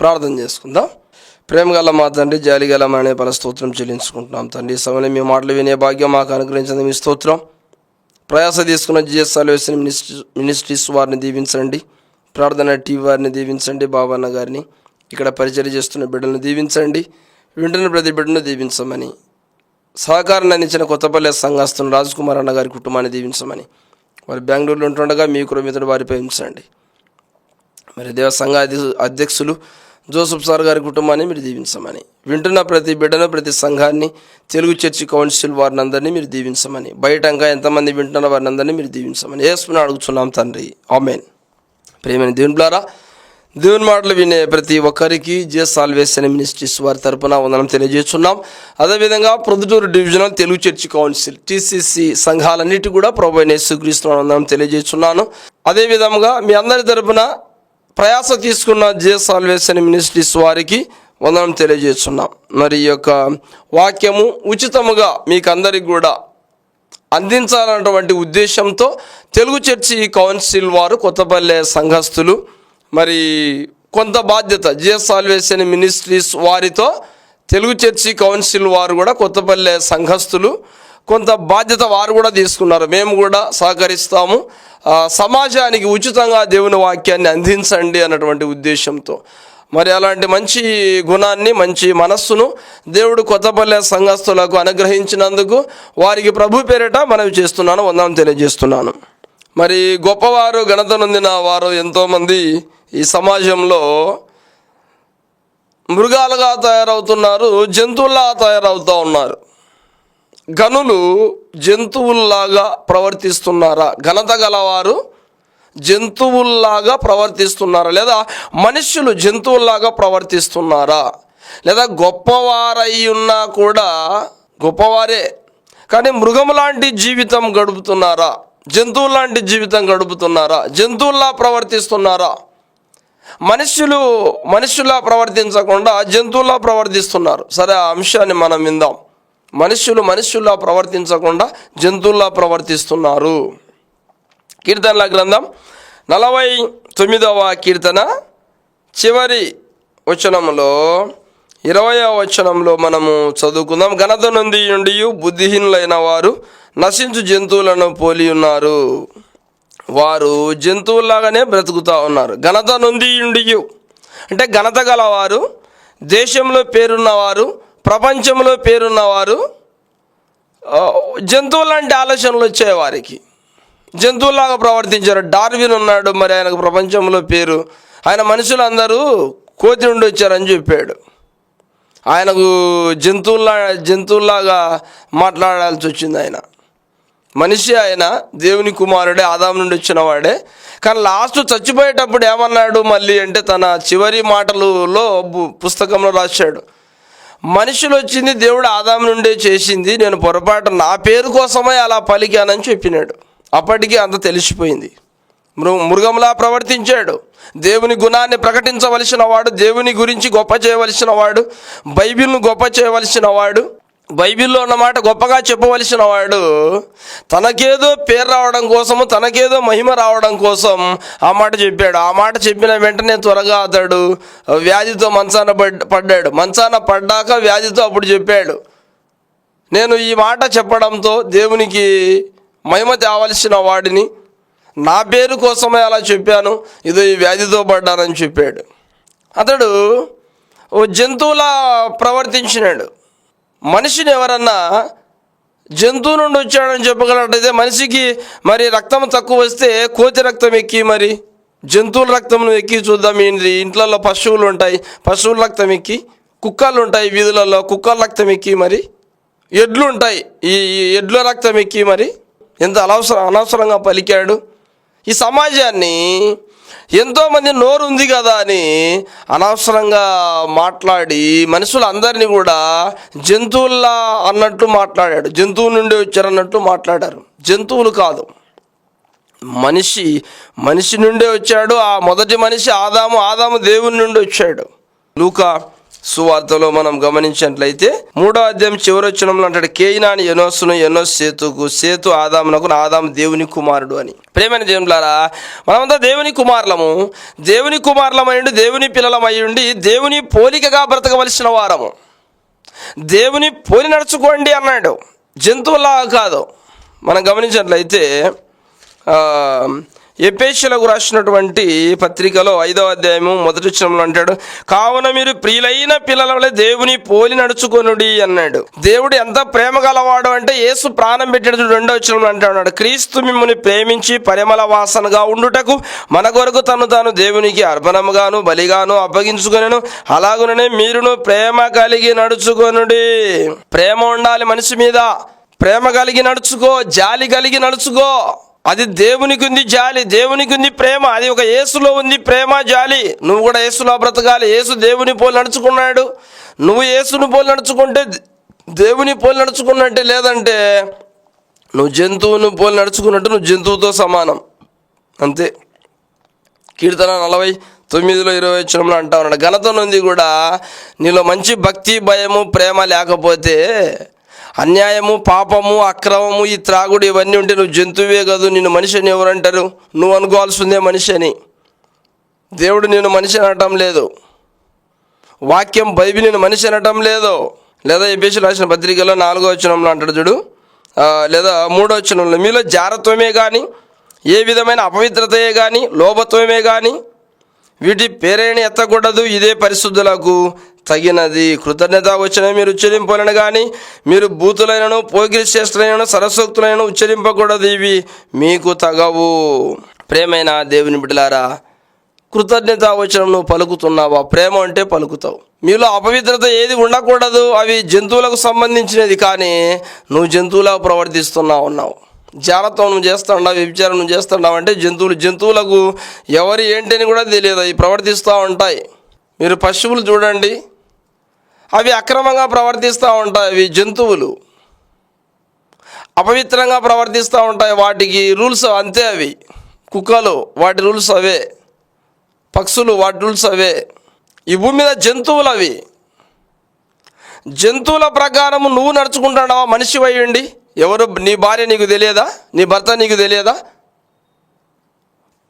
ప్రార్థన చేసుకుందాం. ప్రేమగల మా తండ్రి జాలిగల మా అనే పల స్తోత్రం చెల్లించుకుంటున్నాం తండ్రి. సమయంలో మీ మాటలు వినే భాగ్యం మాకు అనుగ్రహించింది మీ స్తోత్రం. ప్రయాస తీసుకున్న జిఎస్ సాల్వేషన్ మినిస్ట్రీ మినిస్ట్రీస్ వారిని దీవించండి. ప్రార్థన టీవీ వారిని దీవించండి. బాబన్న గారిని ఇక్కడ పరిచయం చేస్తున్న బిడ్డలను దీవించండి. వింటున్న ప్రతి బిడ్డను దీవించమని. సహకారాన్ని అందించిన కొత్తపల్లి సంఘస్థుని రాజకుమార్ అన్న గారి కుటుంబాన్ని దీవించమని. వారు బెంగళూరులో ఉంటుండగా మీ కృమితుడు వారిపై ఉంచండి. మరి దేవ సంఘ అధ్యక్షులు జోసఫ్ సార్ గారి కుటుంబాన్ని మీరు దీవించమని వింటున్న ప్రతి బిడ్డను ప్రతి సంఘాన్ని తెలుగు చర్చి కౌన్సిల్ వారిని అందరినీ మీరు దీవించమని బయట ఇంకా ఎంతమంది వింటున్న వారిని అందరినీ మీరు దీవించమని వేసుకుని అడుగుతున్నాం తండ్రి. ఆమెన్. ప్రేమైన దేవుని ద్వారా దేవుని మాటలు వినే ప్రతి ఒక్కరికి జే అనే మినిస్ట్రీస్ వారి తరపున వందనం తెలియజేస్తున్నాం. అదేవిధంగా Proddatur divisional Telugu church council TCC సంఘాలన్నిటి కూడా ప్రభు యేసుక్రీస్తు వందనం తెలియజేస్తున్నాను. అదేవిధంగా మీ అందరి తరపున ప్రయాస తీసుకున్న జే సాల్వేషన్ మినిస్ట్రీస్ వారికి వందనం తెలియజేస్తున్నాం. మరి ఈ యొక్క వాక్యము ఉచితముగా మీకు అందరికి కూడా అందించాలన్నటువంటి ఉద్దేశంతో తెలుగు చర్చి కౌన్సిల్ వారు కొత్తపల్లె సంఘస్థులు మరి కొంత బాధ్యత జిఎస్ సాల్వేషన్ మినిస్ట్రీస్ వారితో తెలుగు చర్చి కౌన్సిల్ వారు కూడా కొత్తపల్లె సంఘస్థులు కొంత బాధ్యత వారు కూడా తీసుకున్నారు. మేము కూడా సహకరిస్తాము. సమాజానికి ఉచితంగా దేవుని వాక్యాన్ని అందించండి అన్నటువంటి ఉద్దేశంతో. మరి అలాంటి మంచి గుణాన్ని మంచి మనస్సును దేవుడు కొత్తపల్లె సంఘస్థులకు అనుగ్రహించినందుకు వారికి ప్రభు పేరిట మనవి చేస్తున్నాను వందనం తెలియజేస్తున్నాను. మరి గొప్పవారు ఘనత నొందిన వారు ఎంతోమంది ఈ సమాజంలో మృగాలుగా తయారవుతున్నారు జంతువుల్లా తయారవుతూ ఉన్నారు. గనులు జంతువుల్లాగా ప్రవర్తిస్తున్నారా? ఘనత గలవారు జంతువుల్లాగా ప్రవర్తిస్తున్నారా? లేదా మనుష్యులు జంతువుల్లాగా ప్రవర్తిస్తున్నారా? లేదా గొప్పవారై ఉన్నా కూడా గొప్పవారే కానీ మృగం లాంటి జీవితం గడుపుతున్నారా? జంతువు లాంటి జీవితం గడుపుతున్నారా? జంతువుల్లా ప్రవర్తిస్తున్నారా? మనుష్యులు మనుషులా ప్రవర్తించకుండా జంతువులా ప్రవర్తిస్తున్నారు. సరే ఆ అంశాన్ని మనం విందాం. మనుష్యులు మనుష్యుల్లా ప్రవర్తించకుండా జంతువుల్లా ప్రవర్తిస్తున్నారు. కీర్తనల గ్రంథం నలభై తొమ్మిదవ కీర్తన చివరి వచనంలో ఇరవై వచనంలో మనము చదువుకుందాం. ఘనత నుండి ఉండి బుద్ధిహీనులైన వారు నశించు జంతువులను పోలి ఉన్నారు. వారు జంతువుల్లాగానే బ్రతుకుతూ ఉన్నారు. ఘనత నుండి ఉండి అంటే ఘనత గలవారు దేశంలో పేరున్నవారు ప్రపంచంలో పేరున్నవారు జంతువులాంటి ఆలోచనలు వచ్చాయి వారికి. జంతువులాగా ప్రవర్తించారు. డార్విన్ ఉన్నాడు మరి ఆయనకు ప్రపంచంలో పేరు. ఆయన మనుషులందరూ కోతి నుండి వచ్చారని చెప్పాడు. ఆయనకు జంతువుల్లా జంతువుల్లాగా మాట్లాడాల్సి వచ్చింది ఆయన. మనిషి ఆయన దేవుని కుమారుడే ఆదాం నుండి వచ్చిన వాడే. కానీ లాస్ట్ చచ్చిపోయేటప్పుడు ఏమన్నాడు మళ్ళీ అంటే తన చివరి మాటలలో పుస్తకంలో రాశాడు. మనుషులు వచ్చింది దేవుడు ఆదాం నుండే చేసింది నేను పొరపాటు నా పేరు కోసమే అలా పలికానని చెప్పినాడు. అప్పటికీ అంత తెలిసిపోయింది. మృ మృగంలా ప్రవర్తించాడు. దేవుని గుణాన్ని ప్రకటించవలసిన వాడు దేవుని గురించి గొప్ప చేయవలసిన వాడు బైబిల్ను గొప్ప చేయవలసిన వాడు బైబిల్లో ఉన్న మాట గొప్పగా చెప్పవలసిన వాడు తనకేదో పేరు రావడం కోసము తనకేదో మహిమ రావడం కోసం ఆ మాట చెప్పాడు. ఆ మాట చెప్పిన వెంటనే త్వరగా అతడు వ్యాధితో మంచాన పడ్ పడ్డాడు. మంచాన పడ్డాక వ్యాధితో అప్పుడు చెప్పాడు నేను ఈ మాట చెప్పడంతో దేవునికి మహిమ తేవలసిన వాడిని నా పేరు కోసమే అలా చెప్పాను ఇదో ఈ వ్యాధితో పడ్డానని చెప్పాడు. అతడు ఓ జంతువులా ప్రవర్తించినాడు. మనిషిని ఎవరన్నా జంతువు నుండి వచ్చాడని చెప్పగలటైతే మనిషికి మరి రక్తం తక్కువ వస్తే కోతి రక్తం ఎక్కి మరి జంతువుల రక్తం ఎక్కి చూద్దాం ఏంటి ఇంట్లలో పశువులు ఉంటాయి. పశువుల రక్తం ఎక్కి కుక్కలు ఉంటాయి వీధులలో కుక్కల రక్తం ఎక్కి మరి ఎడ్లు ఉంటాయి. ఈ ఈ ఎడ్ల రక్తం ఎక్కి మరి ఎంత అనవసరం అనవసరంగా పలికాడు. ఈ సమాజాన్ని ఎంతోమంది నోరు ఉంది కదా అని అనవసరంగా మాట్లాడి మనుషులందరినీ కూడా జంతువుల్లా అన్నట్టు మాట్లాడాడు. జంతువు నుండి వచ్చారన్నట్టు మాట్లాడారు. జంతువులు కాదు. మనిషి మనిషి నుండే వచ్చాడు. ఆ మొదటి మనిషి ఆదాము ఆదాము దేవుని నుండి వచ్చాడు. లూకా సువార్తలో మనం గమనించినట్లయితే మూడో అధ్యాయం చివరొచ్చనంలో అంటాడు కేయినాని ఎనోస్ను ఎనోస్ సేతుకు సేతు ఆదామునకు ఆదాము దేవుని కుమారుడు అని. ప్రేమైన దేవులారా మనమంతా దేవుని కుమారులము దేవుని కుమారులమైండి దేవుని పిల్లలమైండి దేవుని పోలికగా బ్రతకవలసిన వారము. దేవుని పోలి నడుచుకోండి అన్నాడు. జంతువులా కాదు. మనం గమనించినట్లయితే ఎపేషలకు రాసినటువంటి పత్రికలో ఐదో అధ్యాయము మొదటి చిన్నంలో అంటాడు కావున మీరు ప్రియులైన పిల్లల వల్ల దేవుని పోలి నడుచుకొనుడి అన్నాడు. దేవుడు ఎంత ప్రేమ గలవాడు అంటే యేసు ప్రాణం పెట్టినది రెండో చిన్నంలో అంటాడు క్రీస్తు మిమ్మల్ని ప్రేమించి పరిమళ వాసనగా ఉండుటకు మన కొరకు తను తాను దేవునికి అర్పణముగాను బలిగాను అప్పగించుకొనను. అలాగుననే మీరును ప్రేమ కలిగి నడుచుకొనుడి. ప్రేమ ఉండాలి మనిషి మీద. ప్రేమ కలిగి నడుచుకో జాలి కలిగి నడుచుకో. అది దేవునికి ఉంది జాలి దేవునికి ఉంది ప్రేమ. అది ఒక యేసులో ఉంది ప్రేమ జాలి. నువ్వు కూడా యేసులో బ్రతకాలి. యేసు దేవుని పోలి నడుచుకున్నాడు. నువ్వు యేసుని పోలి నడుచుకుంటే దేవుని పోలి నడుచుకున్నట్టే లేదంటే నువ్వు జంతువుని పోలి నడుచుకున్నట్టు నువ్వు జంతువుతో సమానం. అంతే. కీర్తన నలభై తొమ్మిదిలో ఇరవై వచ్చినంలో అంటా ఉన్నాడు ఘనత నుండి కూడా నీలో మంచి భక్తి భయము ప్రేమ లేకపోతే అన్యాయము పాపము అక్రమము ఈ త్రాగుడు ఇవన్నీ ఉంటే నువ్వు జంతువే కాదు నిన్ను మనిషిని ఎవరంటారు? నువ్వు అనుకోవాల్సిందే మనిషి అని దేవుడు నేను మనిషి అనటం లేదు. వాక్యం బైబిల్ నేను మనిషి అనటం లేదు. లేదా ఎబిసి రాసిన పత్రికలో నాలుగో వచనంలో అంటాడు చూడు. లేదా మూడో వచనంలో మీలో జారత్వమే కానీ ఏ విధమైన అపవిత్రతయే కానీ లోభత్వమే కానీ వీటి పేరేని ఎత్తకూడదు ఇదే పరిశుద్ధులకు తగినది. కృతజ్ఞత వచ్చిన మీరు ఉచ్చరింపలను కానీ మీరు బూతులైనను పోగిరి చేష్టలైనను సరస్వక్తులైన ఉచ్చరింపకూడదు ఇవి మీకు తగవు. ప్రేమైన దేవుని బిడ్డలారా కృతజ్ఞత వచనం నువ్వు పలుకుతున్నావా? ప్రేమ అంటే పలుకుతావు. మీలో అపవిత్రత ఏది ఉండకూడదు అవి జంతువులకు సంబంధించినది కానీ నువ్వు జంతువులా ప్రవర్తిస్తున్నా ఉన్నావు జాగ్రత్త నువ్వు చేస్తుండవు వ్యభిచారం నువ్వు చేస్తుండవు అంటే జంతువులు జంతువులకు ఎవరు ఏంటి అని కూడా తెలియదు అవి ప్రవర్తిస్తూ ఉంటాయి. మీరు పశువులు చూడండి అవి అక్రమంగా ప్రవర్తిస్తూ ఉంటాయి అవి జంతువులు. అపవిత్రంగా ప్రవర్తిస్తూ ఉంటాయి వాటికి రూల్స్ అంతే అవి. కుక్కలు వాటి రూల్స్ అవే. పక్షులు వాటి రూల్స్ అవే. ఈ భూమి మీద జంతువులు అవి. జంతువుల ప్రకారం నువ్వు నడుచుకుంటున్నావా మనిషి అయ్యండి ఎవరు నీ భార్య నీకు తెలియదా? నీ భర్త నీకు తెలియదా?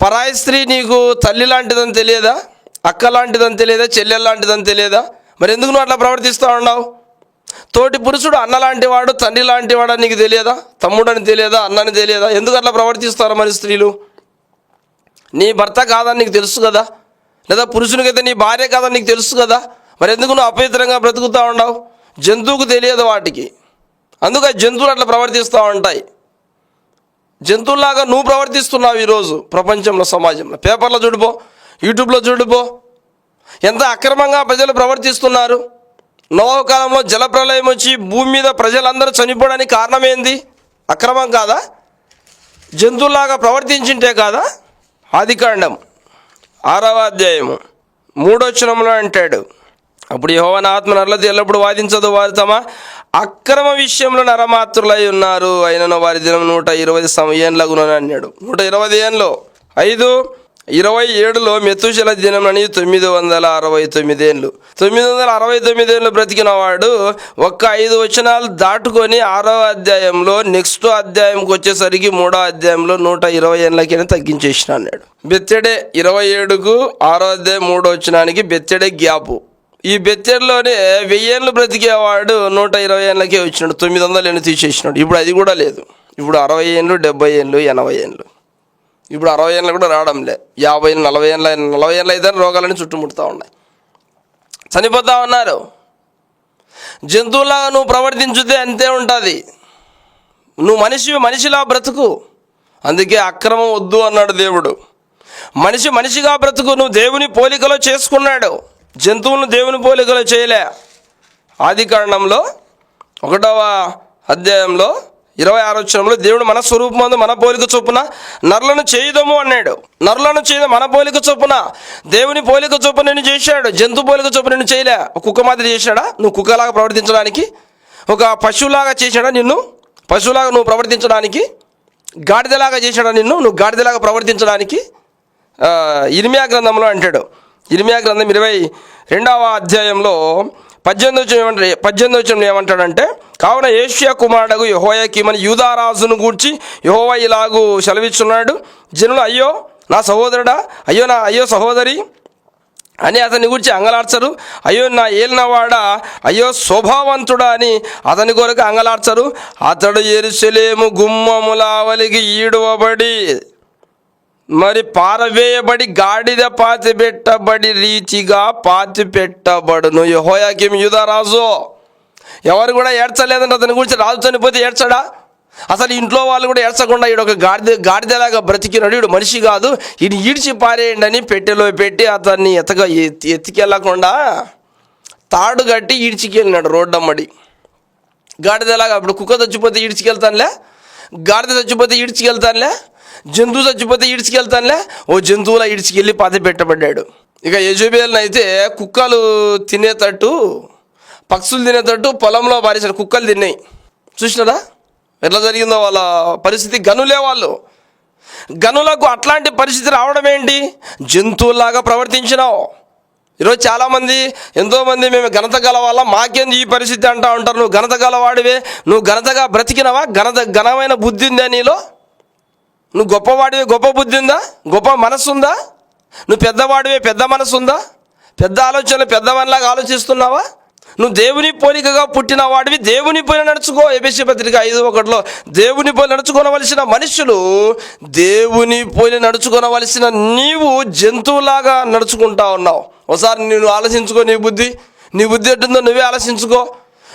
పరాయి స్త్రీ నీకు తల్లి లాంటిదని తెలియదా? అక్క లాంటిదని తెలియదా? చెల్లెలు లాంటిదని తెలియదా? మరి ఎందుకు నువ్వు అట్లా ప్రవర్తిస్తూ ఉన్నావు? తోటి పురుషుడు అన్న లాంటి వాడు తండ్రి లాంటి వాడు నీకు తెలియదా? తమ్ముడని తెలియదా? అన్నని తెలియదా? ఎందుకు అట్లా ప్రవర్తిస్తారు మరి స్త్రీలు? నీ భర్త కాదని నీకు తెలుసు కదా? లేదా పురుషునికైతే నీ భార్య కాదని నీకు తెలుసు కదా? మరి ఎందుకు నువ్వు అపవిత్రంగా బ్రతుకుతూ ఉన్నావు? జంతువుకు తెలియదు వాటికి. అందుకే జంతువులు అట్లా ప్రవర్తిస్తూ ఉంటాయి. జంతువులాగా నువ్వు ప్రవర్తిస్తున్నావు ఈరోజు ప్రపంచంలో సమాజంలో. పేపర్లో చూడిపో యూట్యూబ్లో చూడిపో. ఎంత అక్రమంగా ప్రజలు ప్రవర్తిస్తున్నారు. నోవ కాలంలో జలప్రలయం వచ్చి భూమి మీద ప్రజలందరూ చనిపోవడానికి కారణమేంది? అక్రమం కాదా? జంతువులాగా ప్రవర్తించింటే కాదా? ఆదికాండం ఆరవ అధ్యాయము మూడోచనంలో అంటాడు. అప్పుడు యోవన ఆత్మ నరలతో ఎల్లప్పుడు వాదించదు వారు తమ అక్రమ విషయంలో నరమాత్రులై ఉన్నారు. అయినను వారి దినం నూట ఇరవై సమయంలో అన్నాడు. నూట ఇరవై ఏళ్ళలో ఐదు ఇరవై ఏడులో మెతుశల దినం అని తొమ్మిది వందల అరవై తొమ్మిదేళ్ళు తొమ్మిది వందల అరవై తొమ్మిదేళ్ళు బ్రతికిన వాడు ఒక్క ఐదు వచనాలు దాటుకొని ఆరో అధ్యాయంలో నెక్స్ట్ అధ్యాయంకి వచ్చేసరికి మూడో అధ్యాయంలో నూట ఇరవై ఏళ్ళకైనా తగ్గించేసిన అన్నాడు. బెత్తెడే ఇరవై ఏడుకు ఆరో అధ్యాయం మూడో వచనానికి బెత్తెడే గ్యాపు. ఈ బెత్తెడలోనే వెయ్యేళ్ళు బ్రతికేవాడు నూట ఇరవై ఏళ్ళకే వచ్చినాడు తొమ్మిది వందలు ఎన్ని తీసేసినాడు. ఇప్పుడు అది కూడా లేదు. ఇప్పుడు అరవై ఏళ్ళు డెబ్బై ఏళ్ళు ఎనభై ఏళ్ళు. ఇప్పుడు అరవై ఏళ్ళు కూడా రావడం లే యాభై ఏళ్ళు నలభై ఏళ్ళ నలభై ఏళ్ళు అయితే రోగాలని చుట్టుముడుతూ ఉన్నాయి. చనిపోతా ఉన్నారు. జంతువులాగా నువ్వు ప్రవర్తించితే అంతే ఉంటుంది. నువ్వు మనిషి మనిషిలా బ్రతుకు. అందుకే అక్రమం వద్దు అన్నాడు దేవుడు. మనిషి మనిషిగా బ్రతుకు. నువ్వు దేవుని పోలికలో చేసుకున్నాడు. జంతువులను దేవుని పోలికలు చేయలే. ఆది కారణంలో ఒకటవ అధ్యాయంలో ఇరవై ఆరు వచ్చరంలో దేవుడు మన స్వరూపమందు మన పోలిక చొప్పున నరులను చేయదము అన్నాడు. నరులను చేయదు మన పోలిక చొప్పున? దేవుని పోలిక చొప్పున నేను చేశాడు. జంతు పోలిక చొప్పున నేను చేయలే. కుక్క మాదిరి చేశాడా? నువ్వు కుక్కలాగా ప్రవర్తించడానికి? ఒక పశువులాగా చేశాడా నిన్ను? పశువులాగా నువ్వు ప్రవర్తించడానికి? గాడిదలాగా చేశాడా నిన్ను? నువ్వు గాడిదలాగా ప్రవర్తించడానికి? ఆ, ఇర్మియా గ్రంథంలో అంటాడు. ఇర్మియా గ్రంథం ఇరవై రెండవ అధ్యాయంలో పద్దెనిమిది వచ్చిన ఏమంటారు పద్దెనిమిది వచ్చిన ఏమంటాడంటే కావున ఏషియా కుమారుడు యహోయాకి మన యూదారాజును గూర్చి యహోవ ఇలాగూ సెలవిస్తున్నాడు జనులు అయ్యో నా సహోదరుడా అయ్యో నా అయ్యో సహోదరి అని అతని గురించి అంగలార్చరు. అయ్యో నా ఏలినవాడ అయ్యో శోభావంతుడా అని అతని కొరకు అంగలార్చరు. అతడు ఎరుసలేము గుమ్మములావలికి ఈడువబడి మరి పారవేయబడి గాడిద పాతి పెట్టబడి పాతిపెట్టబడును. పాతి పెట్టబడును యహోయాకిం యుధరాజు ఎవరు కూడా ఏడ్చలేదంటే అతని గురించి రాజు చనిపోతే ఏడ్చడా? అసలు ఇంట్లో వాళ్ళు కూడా ఏడ్చకుండా ఈడు ఒక గాడిద గాడిదలాగా బ్రతికినాడు. ఈడు మనిషి కాదు. ఈయన ఈడ్చి పారేయండి అని పెట్టెలో పెట్టి అతన్ని ఎతక ఎత్తికెళ్ళకుండా తాడు కట్టి ఈడ్చికెళ్ళినాడు రోడ్డమ్మడి. గాడిదలాగా అప్పుడు కుక్క చచ్చిపోతే ఈడ్చికెళ్తానులే? గాడిద చచ్చిపోతే ఈడ్చికెళ్తానులే? జంతువు చచ్చిపోతే ఇడిచికెళ్తానులే ఓ జంతువులా ఇడిచికెళ్ళి పాతి పెట్టబడ్డాడు. ఇక యజుబేలను అయితే కుక్కలు తినేటట్టు పక్షులు తినేటట్టు పొలంలో పారేసాడు కుక్కలు తిన్నాయి. చూసినారా ఎట్లా జరిగిందో వాళ్ళ పరిస్థితి? గనులే వాళ్ళు. గనులకు అట్లాంటి పరిస్థితి రావడం ఏంటి? జంతువులాగా ప్రవర్తించినావు. ఈరోజు చాలామంది ఎంతోమంది మేము ఘనత గలవాళ్ళ మాకేంది ఈ పరిస్థితి అంటా ఉంటారు. నువ్వు ఘనత గలవాడివే నువ్వు ఘనతగా బ్రతికినవా? ఘనత ఘనమైన బుద్ధి ఉందా నీలో? నువ్వు గొప్పవాడివే గొప్ప బుద్ధి ఉందా గొప్ప మనసు ఉందా నువ్వు పెద్దవాడివే పెద్ద మనసు ఉందా పెద్ద ఆలోచనలు పెద్దవనిలాగా ఆలోచిస్తున్నావా? నువ్వు దేవుని పోలికగా పుట్టిన వాడివి దేవుని పోలి నడుచుకో. ఎబిసి పత్రిక ఐదు ఒకటిలో దేవుని పోలి నడుచుకోనవలసిన మనుషులు దేవుని పోలి నడుచుకోనవలసిన నీవు జంతువులాగా నడుచుకుంటా ఉన్నావు. ఒకసారి నేను ఆలోచించుకో నీ బుద్ధి. నీ బుద్ధి ఎట్టుందో నువ్వే ఆలోచించుకో.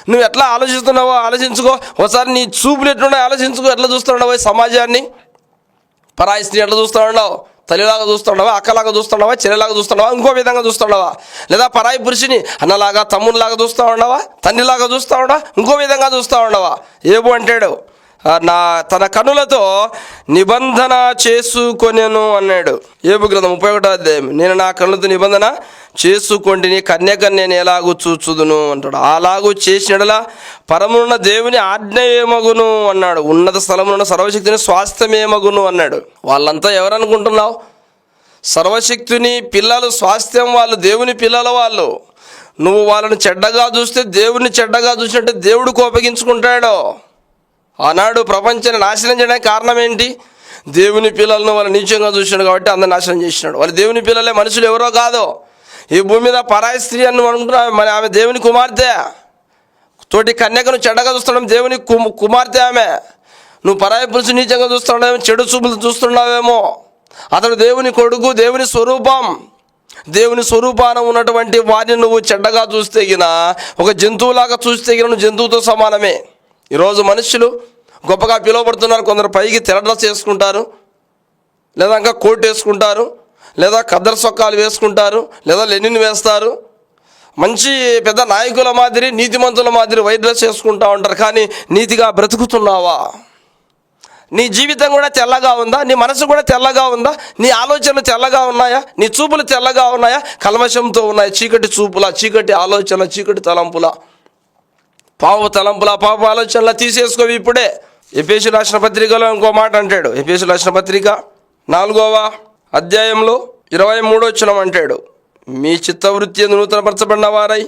నువ్వు ఎట్లా ఆలోచిస్తున్నావో ఆలోచించుకో. ఒకసారి నీ చూపులు ఎట్లున్నాయో ఆలోచించుకో. ఎట్లా చూస్తున్నావో సమాజాన్ని? పరాయి స్త్రీ ఎట్లా చూస్తూ ఉన్నావు తల్లిలాగా చూస్తున్నావా అక్కలాగా చూస్తున్నావా చెల్లెలాగా చూస్తున్నావా ఇంకో విధంగా చూస్తున్నావా లేదా పరాయి పురుషుని అన్నలాగా తమ్మునిలాగా చూస్తూ ఉన్నావా తండ్రిలాగా చూస్తూ ఉండవా? ఇంకో విధంగా చూస్తూ ఉండవా? ఏబు అంటాడు. నా తన కనులతో నిబంధన చేసుకొనెను అన్నాడు. ఏబు గ్రంథం ముప్పై ఒకటో అధ్యాయం. నేను నా కనులతో నిబంధన చేసుకొంటిని కన్యకని నేను ఎలాగూ చూచుదును అంటాడు. అలాగూ చేసినడలా పరమున్న దేవుని ఆజ్ఞ ఏమగును అన్నాడు. ఉన్నత స్థలమున్న సర్వశక్తిని స్వాస్థ్యమేమగును అన్నాడు. వాళ్ళంతా ఎవరనుకుంటున్నావు? సర్వశక్తిని పిల్లలు స్వాస్థ్యం వాళ్ళు దేవుని పిల్లల వాళ్ళు. నువ్వు వాళ్ళని చెడ్డగా చూస్తే దేవుని చెడ్డగా చూసినట్టు దేవుడు కోపగించుకుంటాడో? ఆనాడు ప్రపంచాన్ని నాశనం చేయడానికి కారణం ఏంటి? దేవుని పిల్లలను వాళ్ళు నీచంగా చూసినాడు కాబట్టి అందరు నాశనం చేసినాడు. వాళ్ళు దేవుని పిల్లలే మనుషులు ఎవరో కాదు. ఈ భూమి మీద పరాయి స్త్రీ అని నువ్వు మరి ఆమె దేవుని కుమార్తె. తోటి కన్యకను చెడ్డగా చూస్తున్నాం. దేవుని కుమార్తె ఆమె. నువ్వు పరాయి పురుషు నీచంగా చూస్తున్నావేమో చెడు చూపులు చూస్తున్నావేమో. అతడు దేవుని కొడుకు దేవుని స్వరూపం. దేవుని స్వరూపాన ఉన్నటువంటి వారిని నువ్వు చెడ్డగా చూస్తే గిన ఒక జంతువులాగా చూస్తే గిన నువ్వు జంతువుతో సమానమే. ఈరోజు మనుషులు గొప్పగా పిలువబడుతున్నారు. కొందరు పైకి తెరడ్రస్ వేసుకుంటారు లేదా ఇంకా కోట్ వేసుకుంటారు. లేదా కద్దరు సొక్కాలు వేసుకుంటారు. లేదా లెనిన్ వేస్తారు. మంచి పెద్ద నాయకుల మాదిరి నీతిమంతుల మాదిరి వైట్ డ్రెస్ వేసుకుంటా ఉంటారు. కానీ నీతిగా బ్రతుకుతున్నావా? నీ జీవితం కూడా తెల్లగా ఉందా? నీ మనసు కూడా తెల్లగా ఉందా? నీ ఆలోచనలు తెల్లగా ఉన్నాయా? నీ చూపులు తెల్లగా ఉన్నాయా? కల్మషంతో ఉన్నాయి. చీకటి చూపుల చీకటి ఆలోచన చీకటి తలంపులా. పావు తలంపుల పాప ఆలోచనలు తీసేసుకోవి ఇప్పుడే. ఎపిఎస్ రాసిన పత్రికలో ఇంకో మాట అంటాడు. ఎపేసి రాసిన పత్రిక నాలుగవ అధ్యాయంలో ఇరవై మూడోచనం అంటాడు. మీ చిత్తవృత్తి నూతనపరచబడిన వారై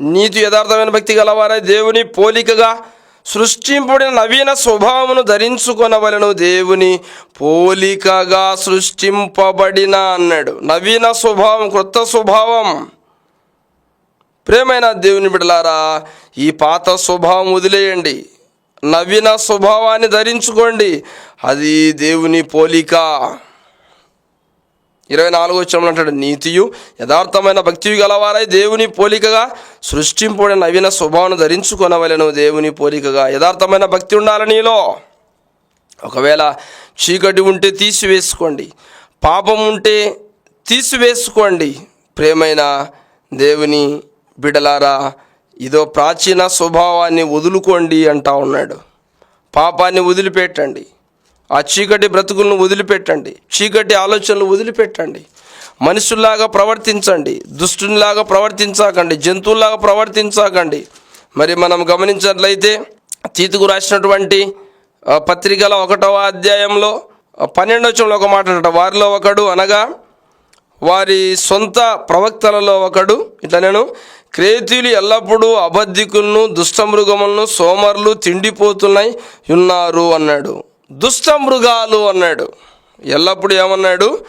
నీతి యథార్థమైన భక్తి గలవారై దేవుని పోలికగా సృష్టింపబడిన నవీన స్వభావమును ధరించుకొనవలను దేవుని పోలికగా సృష్టింపబడిన అన్నాడు. నవీన స్వభావం క్రొత్త స్వభావం. ప్రేమైన దేవుని బిడలారా ఈ పాత స్వభావం వదిలేయండి. నవీన స్వభావాన్ని ధరించుకోండి. అది దేవుని పోలిక. ఇరవై నాలుగు వచ్చంలో అంటాడు నీతియు యథార్థమైన భక్తి గలవారై దేవుని పోలికగా సృష్టింపుడిన నవీన స్వభావం ధరించుకొనవలెను దేవుని పోలికగా. యథార్థమైన భక్తి ఉండాలి నీలో. ఒకవేళ చీకటి ఉంటే తీసివేసుకోండి. పాపం ఉంటే తీసివేసుకోండి. ప్రేమైన దేవుని బిడలారా ఇదో ప్రాచీన స్వభావాన్ని వదులుకోండి అంటా ఉన్నాడు. పాపాన్ని వదిలిపెట్టండి. ఆ చీకటి బ్రతుకులను వదిలిపెట్టండి. చీకటి ఆలోచనలు వదిలిపెట్టండి. మనుషుల్లాగా ప్రవర్తించండి. దుష్టునిలాగా ప్రవర్తించకండి. జంతువులాగా ప్రవర్తించకండి. మరి మనం గమనించినట్లయితే తీతుకు రాసినటువంటి పత్రికల ఒకటవ అధ్యాయంలో పన్నెండవచంలో ఒక మాట అంట వారిలో ఒకడు అనగా వారి సొంత ప్రవక్తలలో ఒకడు ఇట్లా నేను క్రేతీలు ఎల్లప్పుడూ అబద్ధికులను దుష్టమృగములను సోమరులు తిండిపోతున్నాయి ఉన్నారు అన్నాడు. దుష్టమృగాలు అన్నాడు. ఎల్లప్పుడూ ఏమన్నాడు?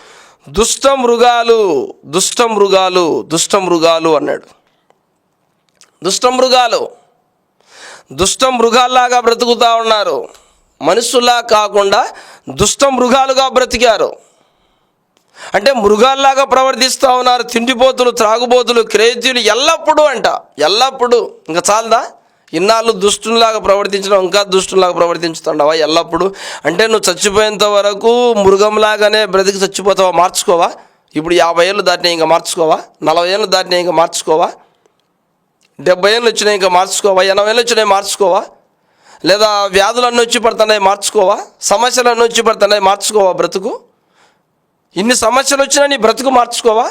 దుష్టమృగాలు దుష్టమృగాలు దుష్టమృగాలు అన్నాడు. దుష్టమృగాలు. దుష్ట మృగాల్లాగా బ్రతుకుతూ ఉన్నారు. మనుషుల్లా కాకుండా దుష్ట మృగాలుగా బ్రతికారు. అంటే మృగాల్లాగా ప్రవర్తిస్తూ ఉన్నారు. తిండిపోతులు త్రాగుబోతులు క్రేజీలు ఎల్లప్పుడూ అంట. ఎల్లప్పుడూ. ఇంకా చాలదా? ఇన్నాళ్ళు దుష్టునిలాగా ప్రవర్తించడం ఇంకా దుష్టునిలాగా ప్రవర్తించుతుండవా ఎల్లప్పుడూ. అంటే నువ్వు చచ్చిపోయేంత వరకు మృగంలాగానే బ్రతికి చచ్చిపోతావా? మార్చుకోవా? ఇప్పుడు యాభై ఏళ్ళు దాటిని ఇంకా మార్చుకోవా? నలభై ఏళ్ళు దాటిని ఇంకా మార్చుకోవా? డెబ్బై ఏళ్ళు వచ్చినాయి ఇంకా మార్చుకోవా? ఎనభై ఏళ్ళు వచ్చినాయి మార్చుకోవా? లేదా వ్యాధులన్నీ వచ్చి పడుతున్నాయి మార్చుకోవా? సమస్యలన్నీ వచ్చి పడుతున్నాయి మార్చుకోవా బ్రతుకు? ఇన్ని సమస్యలు వచ్చినా నీ బ్రతుకు మార్చుకోవా?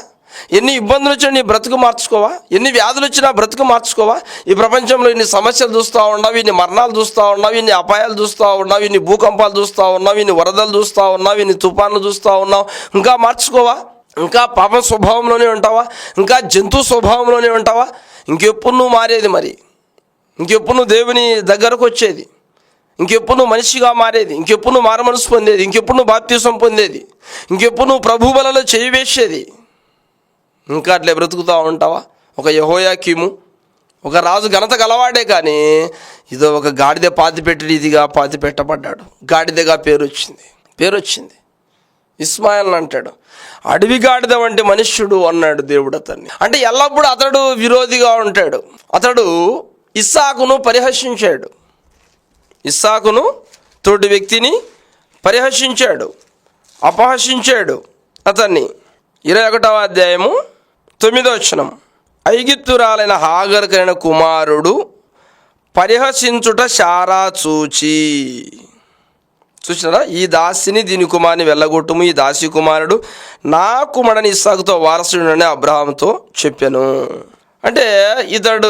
ఎన్ని ఇబ్బందులు వచ్చినా నీ బ్రతుకు మార్చుకోవా? ఎన్ని వ్యాధులు వచ్చినా బ్రతుకు మార్చుకోవా? ఈ ప్రపంచంలో ఇన్ని సమస్యలు చూస్తూ ఉన్నావు ఇన్ని మరణాలు చూస్తూ ఉన్నావు ఇన్ని అపాయాలు చూస్తూ ఉన్నావు ఇన్ని భూకంపాలు చూస్తూ ఉన్నావు ఇన్ని వరదలు చూస్తూ ఉన్నావు ఇన్ని తుఫాన్లు చూస్తూ ఉన్నావు. ఇంకా మార్చుకోవా? ఇంకా పాప స్వభావంలోనే ఉంటావా? ఇంకా జంతు స్వభావంలోనే ఉంటావా? ఇంకెప్పుడు నువ్వు మారేది మరి? ఇంకెప్పుడు నువ్వు దేవుని దగ్గరకు వచ్చేది? ఇంకెప్పుడు నువ్వు మనిషిగా మారేది? ఇంకెప్పుడు నువ్వు మారమనసు పొందేది? ఇంకెప్పుడు నువ్వు బాప్తీసం పొందేది? ఇంకెప్పుడు నువ్వు ప్రభు బలలో చేయి వేసేది? ఇంకా అట్లే బ్రతుకుతూ ఉంటావా? ఒక యహోయాకీము ఒక రాజు ఘనత గలవాడే కానీ ఇదో ఒక గాడిద పాతి పెట్టి పాతి పెట్టబడ్డాడు గాడిదగా పేరు వచ్చింది పేరు వచ్చింది ఇస్మాయిల్ అంటాడు. అడవి గాడిద వంటి మనుష్యుడు అన్నాడు దేవుడు అతన్ని. అంటే ఎల్లప్పుడూ అతడు విరోధిగా ఉంటాడు. అతడు ఇస్సాకును పరిహసించాడు. ఇస్సాకును తోటి వ్యక్తిని పరిహసించాడు అపహసించాడు. అతన్ని ఇరవై ఒకటవ అధ్యాయము తొమ్మిదో వచనం. ఐగిత్తురాలైన హాగరికైన కుమారుడు పరిహసించుట శారా చూచి. చూసినారా? ఈ దాసిని దీని కుమారుని వెళ్ళగొట్టుము. ఈ దాసి కుమారుడు నా కుమారుని ఇస్సాకుతో వారసుడని అబ్రహాంతో చెప్పాను. అంటే ఇతడు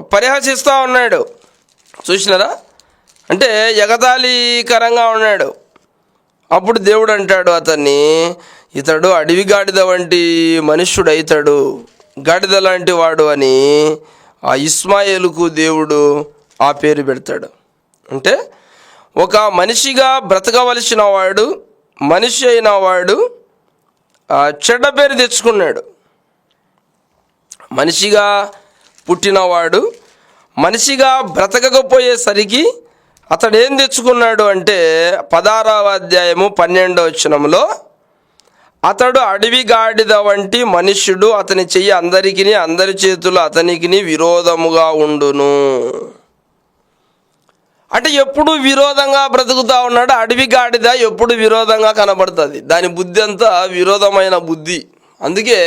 పరిహసిస్తూ ఉన్నాడు. చూసినారా? అంటే ఎగతాళీకరంగా ఉన్నాడు. అప్పుడు దేవుడు అంటాడు అతన్ని ఇతడు అడవి గాడిద వంటి మనుష్యుడు అవుతాడు గాడిద లాంటి వాడు అని ఆ ఇస్మాయిలుకు దేవుడు ఆ పేరు పెడతాడు. అంటే ఒక మనిషిగా బ్రతకవలసిన వాడు మనిషి అయిన వాడు ఆ చెడ్డ పేరు తెచ్చుకున్నాడు. మనిషిగా పుట్టినవాడు మనిషిగా బ్రతకకపోయేసరికి అతడు ఏం తెచ్చుకున్నాడు అంటే పదారవ అధ్యాయము పన్నెండవ వచనంలో అతడు అడవి గాడిద వంటి మనుష్యుడు అతని చెయ్యి అందరికిని అందరి చేతులు అతనికి విరోధముగా ఉండును. అంటే ఎప్పుడు విరోధంగా బ్రతుకుతా ఉన్నాడు? అడవి గాడిద ఎప్పుడు విరోధంగా కనబడుతుంది? దాని బుద్ధి అంతా విరోధమైన బుద్ధి. అందుకే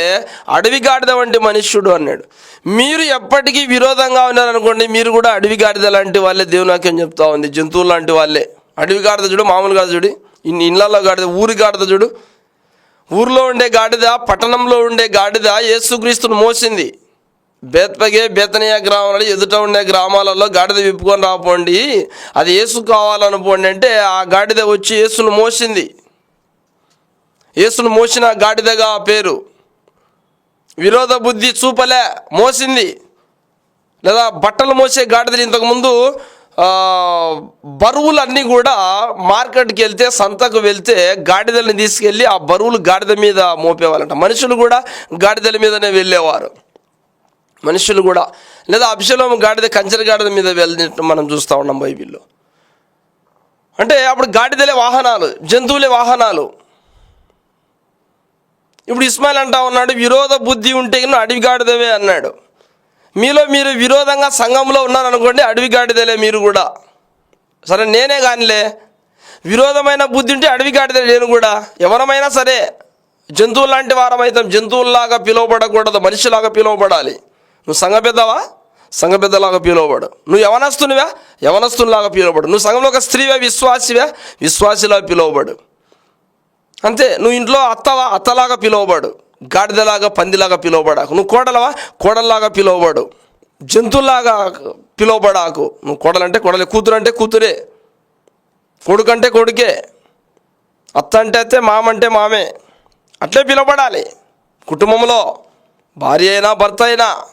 అడవి గాడిద వంటి మనుష్యుడు అన్నాడు. మీరు ఎప్పటికీ విరోధంగా ఉన్నారనుకోండి మీరు కూడా అడవి గాడిద లాంటి వాళ్ళే దేవునాక్యం చెప్తా ఉంది. జంతువులు లాంటి వాళ్ళే. అడవి గాడిద చూడు మామూలు గాడిద చూడు ఇన్ని ఇళ్ళల్లో గాడిద ఊరి గాడిద చూడు. ఊర్లో ఉండే గాడిద పట్టణంలో ఉండే గాడిద యేసుక్రీస్తును మోసింది. బేత్పగే బేతనీయ గ్రామాలలో ఎదుట ఉండే గ్రామాలలో గాడిద విప్పుకొని రాపోండి. అది ఏసు కావాలనుకోండి అంటే ఆ గాడిద వచ్చి యేసును మోసింది. యేసును మోసిన గాడిదగా పేరు. విరోధ బుద్ధి చూపలే మోసింది. లేదా బట్టలు మోసే గాడిదలు ఇంతకుముందు బరువులన్నీ కూడా మార్కెట్కి వెళ్తే సంతకు వెళ్తే గాడిదల్ని తీసుకెళ్ళి ఆ బరువులు గాడిద మీద మోపేవాళ్ళంట. మనుషులు కూడా గాడిదల మీదనే వెళ్ళేవారు. మనుషులు కూడా. లేదా అభిషేకం గాడిద కంచెర గాడిద మీద వెళ్ళినట్టు మనం చూస్తూ ఉన్నాం బైబిల్లో. అంటే అప్పుడు గాడిదలే వాహనాలు జంతువులే వాహనాలు. ఇప్పుడు ఇస్మాయిల్ అంటా ఉన్నాడు విరోధ బుద్ధి ఉంటే నువ్వు అడవి గాడిదవే అన్నాడు. మీలో మీరు విరోధంగా సంఘంలో ఉన్నారనుకోండి అడవి గాడిదలే మీరు కూడా. సరే నేనే కానిలే. విరోధమైన బుద్ధి ఉంటే అడవి గాడిదలే నేను కూడా. ఎవరమైనా సరే జంతువులు లాంటి వారమైతాం. జంతువుల్లాగా పిలువబడకూడదు మనిషిలాగా పిలువబడాలి. నువ్వు సంఘ పెద్దవా? సంఘ పెద్దలాగా పిలువబడు. నువ్వు యవనస్తునివా? యవనస్తునిలాగా పిలువబడు. నువ్వు సంఘంలో ఒక స్త్రీవే విశ్వాసివే? విశ్వాసిలా పిలువబడు. అంతే నువ్వు ఇంట్లో అత్తవా? అత్తలాగా పిలువబడు. గాడిదలాగా పందిలాగా పిలువబడాకు. నువ్వు కోడలవా? కోడల్లాగా పిలువబడు. జంతువులాగా పిలువబడాకు. నువ్వు కోడలంటే కోడలే కూతురు అంటే కూతురే. కొడుకంటే కొడుకే. అత్త అంటే అత్తే మామ అంటే మామే. అట్లే పిలవబడాలి. కుటుంబంలో భార్య అయినా భర్త అయినా.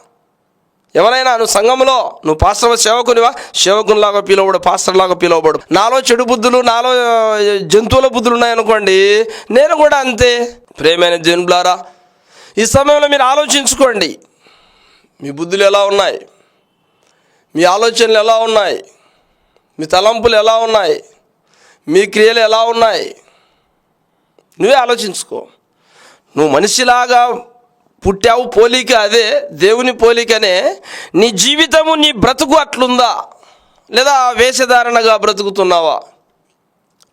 ఎవరైనా నువ్వు సంఘంలో నువ్వు పాస్టర్ సేవకునివా? సేవకునిలాగా పిలువబడు పాస్టర్లాగా పిలువబడు. నాలో చెడు బుద్ధులు నాలో జంతువుల బుద్ధులు ఉన్నాయనుకోండి నేను కూడా అంతే. ప్రేమైన జనులారా ఈ సమయంలో మీరు ఆలోచించుకోండి. మీ బుద్ధులు ఎలా ఉన్నాయి? మీ ఆలోచనలు ఎలా ఉన్నాయి? మీ తలంపులు ఎలా ఉన్నాయి? మీ క్రియలు ఎలా ఉన్నాయి? నువ్వే ఆలోచించుకో. నువ్వు మనిషిలాగా పుట్టావు పోలిక అదే దేవుని పోలికనే నీ జీవితము నీ బ్రతుకు అట్లుందా? లేదా వేషధారణగా బ్రతుకుతున్నావా?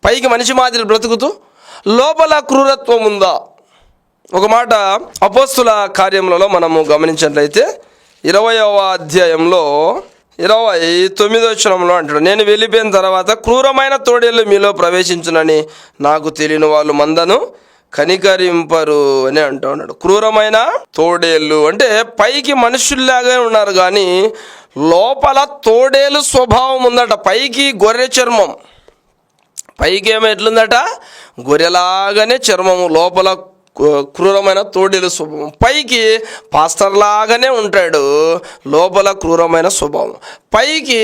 పైకి మనిషి మాదిరి బ్రతుకుతూ లోపల క్రూరత్వం ఉందా? ఒక మాట అపోస్తుల కార్యములలో మనము గమనించినట్లయితే ఇరవయవ అధ్యాయంలో ఇరవై తొమ్మిదో క్షణంలో అంటాడు నేను వెళ్ళిపోయిన తర్వాత క్రూరమైన తోడేళ్ళు మీలో ప్రవేశించునని నాకు తెలియని వాళ్ళు మందను కనికరింపరు అని అంటూ ఉన్నాడు. క్రూరమైన తోడేళ్ళు అంటే పైకి మనుషుల్లాగే ఉన్నారు కానీ లోపల తోడేలు స్వభావం ఉందట. పైకి గొర్రె చర్మం. పైకి ఏమో ఎట్లుందట? గొర్రెలాగానే చర్మము. లోపల క్రూరమైన తోడేలు స్వభావం. పైకి పాస్టర్ లాగానే ఉంటాడు. లోపల క్రూరమైన స్వభావం. పైకి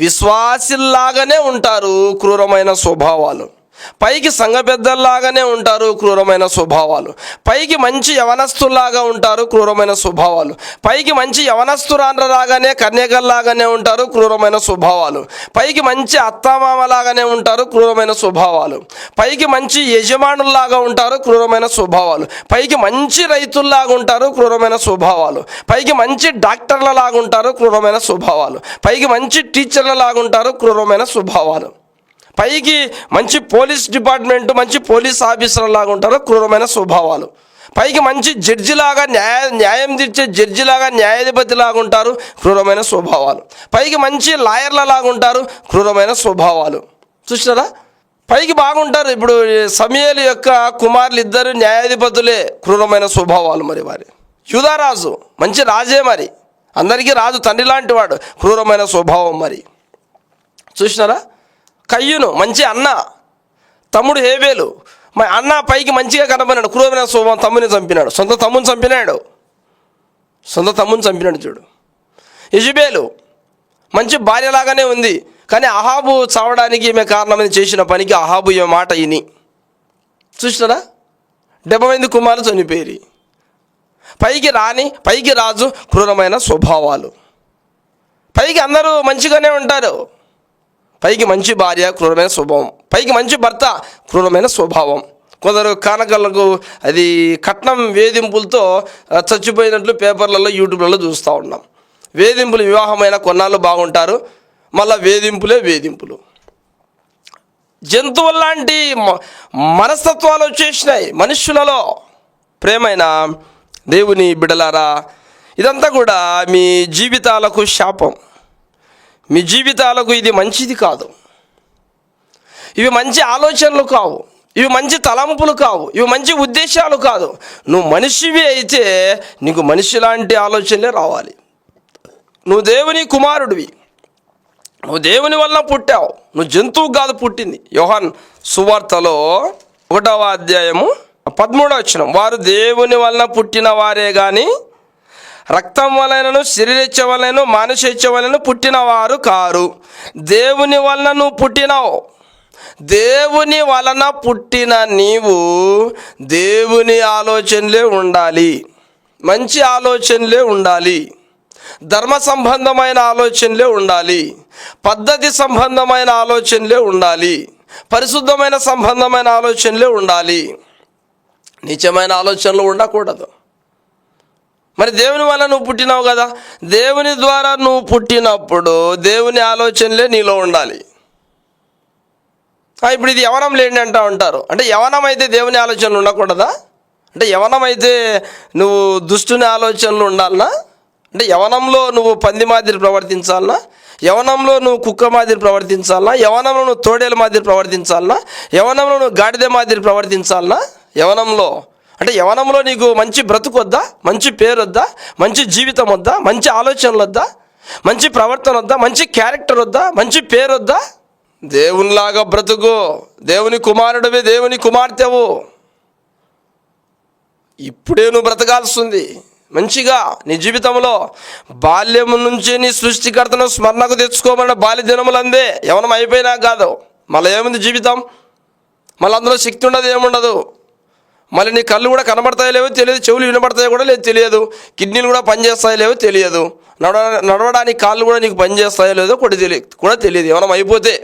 విశ్వాసిల్లాగానే ఉంటారు క్రూరమైన స్వభావాలు. పైకి సంఘ పెద్దల్లాగానే ఉంటారు క్రూరమైన స్వభావాలు. పైకి మంచి యవనస్తుల్లాగా ఉంటారు క్రూరమైన స్వభావాలు. పైకి మంచి యవనస్తురాండ్రలాగానే కన్యకల్లాగానే ఉంటారు క్రూరమైన స్వభావాలు. పైకి మంచి అత్తామామలాగానే ఉంటారు క్రూరమైన స్వభావాలు. పైకి మంచి యజమానుల్లాగా ఉంటారు క్రూరమైన స్వభావాలు. పైకి మంచి రైతుల్లాగా ఉంటారు క్రూరమైన స్వభావాలు. పైకి మంచి డాక్టర్ల లాగా ఉంటారు క్రూరమైన స్వభావాలు. పైకి మంచి టీచర్ల లాగా ఉంటారు క్రూరమైన స్వభావాలు. పైకి మంచి పోలీస్ డిపార్ట్మెంట్ మంచి పోలీస్ ఆఫీసర్ లాగా ఉంటారు క్రూరమైన స్వభావాలు. పైకి మంచి జడ్జిలాగా న్యాయ న్యాయం తీర్చే జడ్జిలాగా న్యాయాధిపతి లాగా ఉంటారు క్రూరమైన స్వభావాలు. పైకి మంచి లాయర్ల లాగా ఉంటారు క్రూరమైన స్వభావాలు. చూసినారా? పైకి బాగుంటారు ఇప్పుడు సమయలు యొక్క కుమారులు ఇద్దరు న్యాయాధిపతులే క్రూరమైన స్వభావాలు మరి వారి. యుధారాజు మంచి రాజే మరి. అందరికీ రాజు తండ్రి లాంటి వాడు క్రూరమైన స్వభావం మరి. చూసినారా? కయ్యును మంచి అన్న. తమ్ముడు హేబేలు. మా అన్న పైకి మంచిగా కనబడినాడు. క్రూరమైన స్వభావం తమ్ముని చంపినాడు. సొంత తమ్ముని చంపినాడు. సొంత తమ్ముని చంపినాడు చూడు. యజుబేలు మంచి భార్యలాగానే ఉంది. కానీ అహాబు చావడానికి ఈమె కారణమని చేసిన పనికి అహాబు ఈమె మాట ఇని. చూసినారా? డెబ్బై మంది కుమారులు చనిపోయి పైకి రాని పైకి రాజు క్రూరమైన స్వభావాలు. పైకి అందరూ మంచిగానే ఉంటారు. పైకి మంచి భార్య క్రూరమైన స్వభావం. పైకి మంచి భర్త క్రూరమైన స్వభావం. కొందరు కానకలకు అది కట్నం వేధింపులతో చచ్చిపోయినట్లు పేపర్లలో యూట్యూబ్లలో చూస్తూ ఉన్నాం. వేధింపులు వివాహమైన కొన్నాళ్ళు బాగుంటారు. మళ్ళా వేధింపులే వేధింపులు. జంతువుల్లాంటి మ- మనస్తత్వాలు వచ్చేసినాయి మనుష్యులలో. ప్రేమైన దేవుని బిడలారా ఇదంతా కూడా మీ జీవితాలకు శాపం. మీ జీవితాలకు ఇది మంచిది కాదు. ఇవి మంచి ఆలోచనలు కావు. ఇవి మంచి తలంపులు కావు. ఇవి మంచి ఉద్దేశాలు కాదు. నువ్వు మనిషివి అయితే నీకు మనిషి లాంటి ఆలోచనలే రావాలి. నువ్వు దేవుని కుమారుడివి. నువ్వు దేవుని వలన పుట్టావు. నువ్వు జంతువు కాదు పుట్టింది. యోహాన్ సువార్తలో ఒకటవ అధ్యాయము పదమూడవ వచ్చిన వారు దేవుని వలన పుట్టిన వారే కానీ రక్తం వలనను శరీరేచ్ఛ వలనను మానసెచ్చ వలన పుట్టినవారు కారు. దేవుని వలన నువ్వు పుట్టినావు. దేవుని వలన పుట్టిన నీవు దేవుని ఆలోచనలే ఉండాలి. మంచి ఆలోచనలే ఉండాలి. ధర్మ సంబంధమైన ఆలోచనలే ఉండాలి. పద్ధతి సంబంధమైన ఆలోచనలే ఉండాలి. పరిశుద్ధమైన సంబంధమైన ఆలోచనలే ఉండాలి. నిజమైన ఆలోచనలు ఉండకూడదు. మరి దేవుని వల్ల నువ్వు పుట్టినావు కదా? దేవుని ద్వారా నువ్వు పుట్టినప్పుడు దేవుని ఆలోచనలే నీలో ఉండాలి. ఇప్పుడు ఇది యవనం లేని అంటా ఉంటారు. అంటే యవనం అయితే దేవుని ఆలోచనలు ఉండకూడదా? అంటే యవనం అయితే నువ్వు దుష్టుని ఆలోచనలు ఉండాలనా? అంటే యవనంలో నువ్వు పంది మాదిరి ప్రవర్తించాలనా? యవనంలో నువ్వు కుక్క మాదిరి ప్రవర్తించాలనా? యవనంలో నువ్వు తోడేల మాదిరి ప్రవర్తించాలనా? యవనంలో నువ్వు గాడిద మాదిరి ప్రవర్తించాలనా? యవనంలో అంటే యవనంలో నీకు మంచి బ్రతుకు వద్దా మంచి పేరు వద్దా మంచి జీవితం వద్దా మంచి ఆలోచనలు వద్దా మంచి ప్రవర్తన వద్దా మంచి క్యారెక్టర్ వద్దా మంచి పేరు వద్దా దేవునిలాగా బ్రతుకు. దేవుని కుమారుడివి దేవుని కుమార్తెవు. ఇప్పుడే నువ్వు బ్రతకాల్సింది. మంచిగా నీ జీవితంలో బాల్యం నుంచి నీ సృష్టికర్తను స్మరణకు తెచ్చుకోమన్న బాల్య దినములందే యవనం అయిపోయినా కాదు. మళ్ళీ ఏముంది జీవితం? మళ్ళీ అందులో శక్తి ఉండదు ఏముండదు. మళ్ళీ నీ కళ్ళు కూడా కనబడతాయో లేవో తెలియదు చెవులు వినబడతాయో కూడా లేదు తెలియదు. కిడ్నీలు కూడా పనిచేస్తాయో లేవో తెలియదు. నడవ నడవడానికి కాళ్ళు కూడా నీకు పనిచేస్తాయో లేదో కూడా తెలియదు కూడా తెలియదు ఏమైనా అయిపోతే.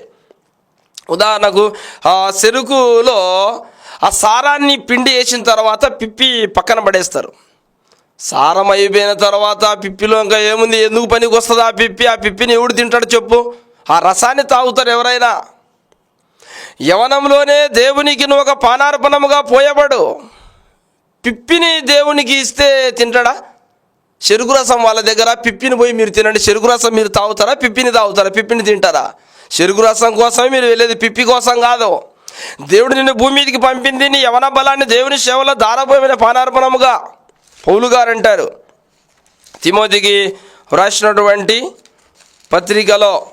ఉదాహరణకు ఆ చెరుకులో ఆ సారాన్ని పిండి వేసిన తర్వాత పిప్పి పక్కన పడేస్తారు. సారం అయిపోయిన తర్వాత ఆ పిప్పిలో ఇంకా ఏముంది ఎందుకు పనికి వస్తుంది ఆ పిప్పి? ఆ పిప్పిని ఎవడు తింటాడు చెప్పు. ఆ రసాన్ని తాగుతారు ఎవరైనా. యవనంలోనే దేవునికి నువ్వు ఒక పానార్పణముగా పోయబడు. పిప్పిని దేవునికి ఇస్తే తింటాడా? చెరుకు రసం వాళ్ళ దగ్గర పిప్పిని పోయి మీరు తినండి. చెరుకు రసం మీరు తాగుతారా? పిప్పిని తాగుతారా? పిప్పిని తింటారా? చెరుకు రసం కోసమే మీరు వెళ్ళేది. పిప్పి కోసం కాదు. దేవుడు నిన్ను భూమి మీదకి పంపింది. నీ యవన బలాన్ని దేవుని సేవలో దారపోయిన పానార్పణముగా పౌలు గారు అంటారు. తిమోతికి వ్రాసినటువంటి పత్రికలో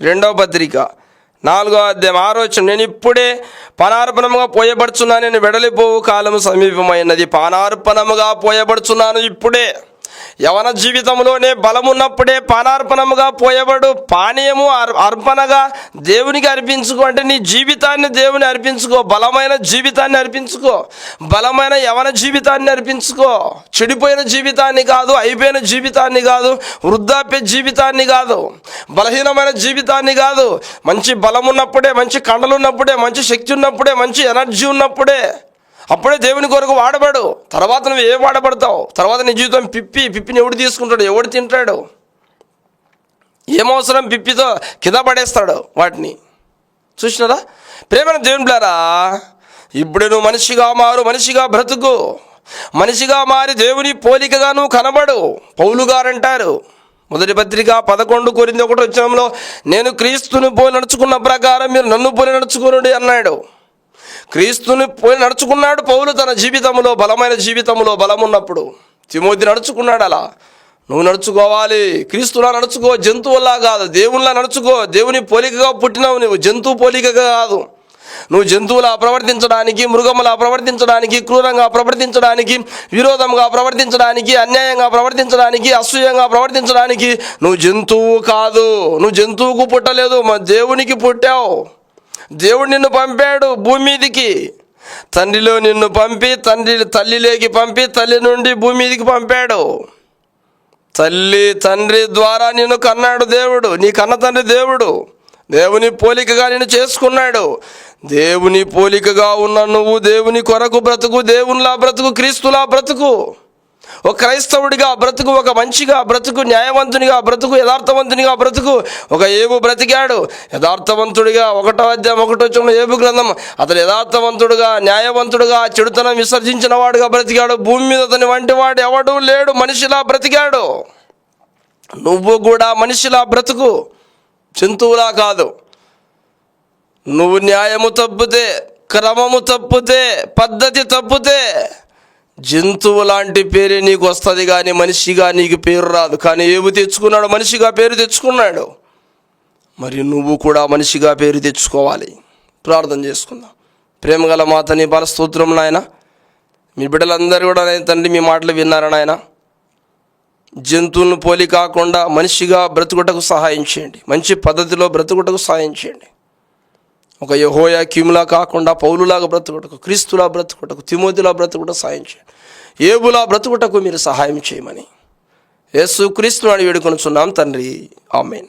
రెండవ పత్రిక. నాలుగో అధ్యాయం ఆరోచన నేను ఇప్పుడే పానార్పణముగా పోయబడుచున్నాను. నేను వెడలిపోవు కాలం సమీపమైనది. పానార్పణముగా పోయబడుచున్నాను ఇప్పుడే. యవన జీవితంలోనే బలమున్నప్పుడే పానార్పణముగా పోయేవాడు. పానీయము అర్ అర్పణగా దేవునికి అర్పించుకో అంటే నీ జీవితాన్ని దేవుని అర్పించుకో. బలమైన జీవితాన్ని అర్పించుకో. బలమైన యవన జీవితాన్ని అర్పించుకో. చెడిపోయిన జీవితాన్ని కాదు అయిపోయిన జీవితాన్ని కాదు వృద్ధాప్య జీవితాన్ని కాదు బలహీనమైన జీవితాన్ని కాదు. మంచి బలం ఉన్నప్పుడే మంచి కండలు ఉన్నప్పుడే మంచి శక్తి ఉన్నప్పుడే మంచి ఎనర్జీ ఉన్నప్పుడే అప్పుడే దేవుని కొరకు వాడబడు. తర్వాత నువ్వు ఏం వాడబడతావు? తర్వాత నీ జీవితం పిప్పి పిప్పిని ఎవడు తీసుకుంటాడు? ఎవడు తింటాడు? ఏమవసరం పిప్పితో కింద పడేస్తాడు వాటిని? చూసినారా? ప్రేమైన దేవుని బిడ్డారా ఇప్పుడు నువ్వు మనిషిగా మారు మనిషిగా బ్రతుకు. మనిషిగా మారి దేవుని పోలికగా నువ్వు కనబడు. పౌలు గారు అంటారు మొదటి పత్రిక పదకొండు కోరింది ఒకటి వచ్చినంలో నేను క్రీస్తుని పోలి నడుచుకున్న ప్రకారం మీరు నన్ను పోలి నడుచుకునుడి అన్నాడు. క్రీస్తుని పోయి నడుచుకున్నాడు పౌలు తన జీవితంలో బలమైన జీవితంలో బలమున్నప్పుడు. తిమోతి నడుచుకున్నాడు అలా. నువ్వు నడుచుకోవాలి. క్రీస్తులా నడుచుకో. జంతువులా కాదు. దేవునిలా నడుచుకో. దేవుని పోలికగా పుట్టినావు నువ్వు జంతువు పోలికగా కాదు. నువ్వు జంతువులా ప్రవర్తించడానికి మృగములా ప్రవర్తించడానికి క్రూరంగా ప్రవర్తించడానికి విరోధంగా ప్రవర్తించడానికి అన్యాయంగా ప్రవర్తించడానికి అసూయంగా ప్రవర్తించడానికి నువ్వు జంతువు కాదు. నువ్వు జంతువుకు పుట్టలేదు. మా దేవునికి పుట్టావు. దేవుడు నిన్ను పంపాడు భూమి మీదికి తండ్రిలో నిన్ను పంపి తండ్రి తల్లిలోకి పంపి తల్లి నుండి భూమి మీదికి పంపాడు. తల్లి తండ్రి ద్వారా నిన్ను కన్నాడు దేవుడు. నీ కన్న తండ్రి దేవుడు. దేవుని పోలికగా నేను చేసుకున్నాడు. దేవుని పోలికగా ఉన్న నువ్వు దేవుని కొరకు బ్రతుకు దేవునిలా బ్రతుకు క్రీస్తులా బ్రతుకు. ఒక క్రైస్తవుడిగా బ్రతుకు ఒక మంచిగా బ్రతుకు న్యాయవంతునిగా బ్రతుకు యథార్థవంతునిగా బ్రతుకు ఒక ఏబు బ్రతికాడు. యథార్థవంతుడిగా ఒకటో అధ్యాయం ఒకటో వచ్చిన ఏబు గ్రంథం అతను యథార్థవంతుడుగా న్యాయవంతుడుగా చెడుతనం విసర్జించిన వాడుగా బ్రతికాడు. భూమి మీద అతని వంటి వాడు ఎవడు లేడు మనిషిలా బ్రతికాడు. నువ్వు కూడా మనిషిలా బ్రతుకు. జంతువులా కాదు. నువ్వు న్యాయము తప్పితే క్రమము తప్పితే పద్ధతి తప్పితే జంతువు లాంటి పేరే నీకు వస్తుంది కానీ మనిషిగా నీకు పేరు రాదు. కానీ ఏమి తెచ్చుకున్నాడు మనిషిగా పేరు తెచ్చుకున్నాడు. మరి నువ్వు కూడా మనిషిగా పేరు తెచ్చుకోవాలి. ప్రార్థన చేసుకుందాం. ప్రేమగల మాత నీ బలస్తోత్రం నాయన. మీ బిడ్డలందరూ కూడా తండ్రి మీ మాటలు విన్నారా నాయన? జంతువులను పోలి కాకుండా మనిషిగా బ్రతుకుటకు సహాయం చేయండి. మంచి పద్ధతిలో బ్రతుకుటకు సహాయం చేయండి. ఒక యహోయా కిములా కాకుండా పౌలులాగా బ్రతుకుటకు క్రీస్తులా బ్రతుకుటకు తిమోతిలా బ్రతుకుట సాయం చేయండి. ఏబులా బ్రతుకుటకు మీరు సహాయం చేయమని. యేసు వేడుకొని వేడుకొనుచున్నాం తండ్రి. ఆమెన్.